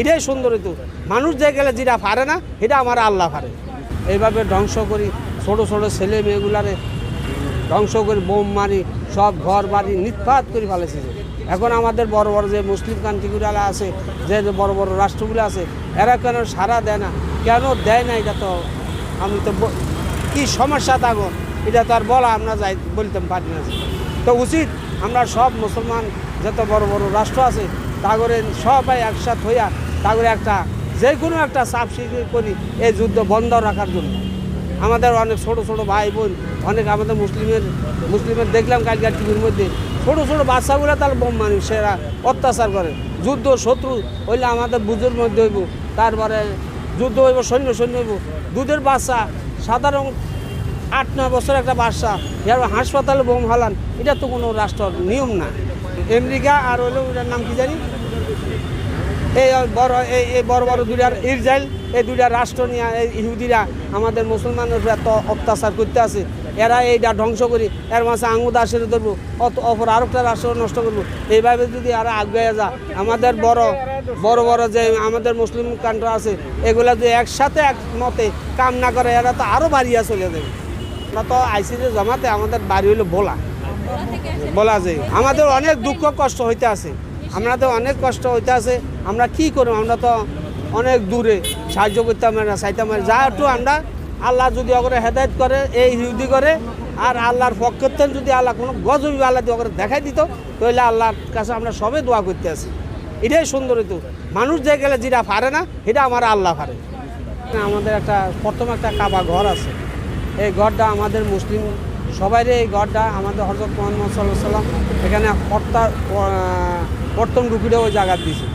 এটাই সুন্দর ঋতু মানুষ যে গেলে যেটা পারে না এটা আমার আল্লাহ পারে। এইভাবে ধ্বংস করি, ছোট ছোট ছেলে মেয়েগুলারে ধ্বংস করে, বোম মারি, সব ঘর বাড়ি নিৎপাত করে ফেলেছে। এখন আমাদের বড় বড় যে মুসলিম কান্ট্রিগুলো আছে, যে যে বড় বড় রাষ্ট্রগুলো আছে, এরা কেন সারা দেয় না? কেন দেয় না এটা তো আমি তো কি সমস্যা থাকো এটা তো আর বলা আমরা যাই বলতে পারি না তো উচিত আমরা সব মুসলমান, যত বড় বড় রাষ্ট্র আছে, তাগরে সবাই একসাথ হইয়া তাগরে একটা, যে কোনো একটা চাপ সৃষ্টি করি, এই যুদ্ধ বন্ধ রাখার জন্য। আমাদের অনেক ছোট ছোট ভাই বোন, অনেক আমাদের মুসলিমের মুসলিমের দেখলাম কালকার টিভির মধ্যে, ছোট ছোট বাচ্চাগুলো তার বোম মানুষ সেরা অত্যাচার করে। যুদ্ধ শত্রু হইলে আমাদের বুঝের মধ্যে হইব, তারপরে যুদ্ধ হইব, সৈন্য সৈন্য হইব। দুধের বাচ্চা, সাধারণ আট, নয় বছর একটা বাচ্চা, এর হাসপাতালে বোম হালান, এটা তো কোনো রাষ্ট্রের নিয়ম না। আমেরিকা আর হইল ওটার নাম কি জানি? এই বড় এই বড় বড় দুইটার ইসরায়েল, এই দুইটা রাষ্ট্র নিয়ে এই ইহুদিরা আমাদের মুসলমানের এত অত্যাচার করতে আছে। এরা এইটা ধ্বংস করি, এর মাঝে আঙুদ আসে ধরবো, অত অপর আরেকটা রাষ্ট্র নষ্ট করব। এইভাবে যদি আরও আগে যা আমাদের বড় বড় বড় যে আমাদের মুসলিম কান্ট্রি আছে, এগুলা যদি একসাথে এক মতে কাম না করে, এরা তো আরও বাড়িয়া চলে যাবে। আমরা তো আইসিসি জমাতে, আমাদের বাড়ি হলো বোলা বলা যায় আমাদের অনেক দুঃখ কষ্ট হইতে আছে। আমরা তো অনেক কষ্ট হইতে আছে। আমরা কি করব? আমরা তো অনেক দূরে। সাহায্য করতাম না চাইতাম। যা একটু আমরা আল্লাহ যদি ওকে হেদায়ত করে, এই ইহুদি করে, আর আল্লাহর পক্ষের থেকে যদি আল্লাহ কোনো গজবি আল্লাহ দিয়ে ওকে দেখাই দিত, তাহলে আল্লাহর কাছে আমরা সবে দোয়া করতে আসি। এটাই সুন্দর হইতো। মানুষ যে গেলে যেটা পারে না এটা আমার আল্লাহ পারে। আমাদের একটা, প্রথম একটা কাবা ঘর আছে। এই ঘরটা আমাদের মুসলিম সবাইরে এই ঘরটা আমাদের হজরত মোহাম্মদ সাল্লাহ সাল্লাম এখানে কর্তা প্রথম ঢুকিরে ওই জায়গা দিয়েছে।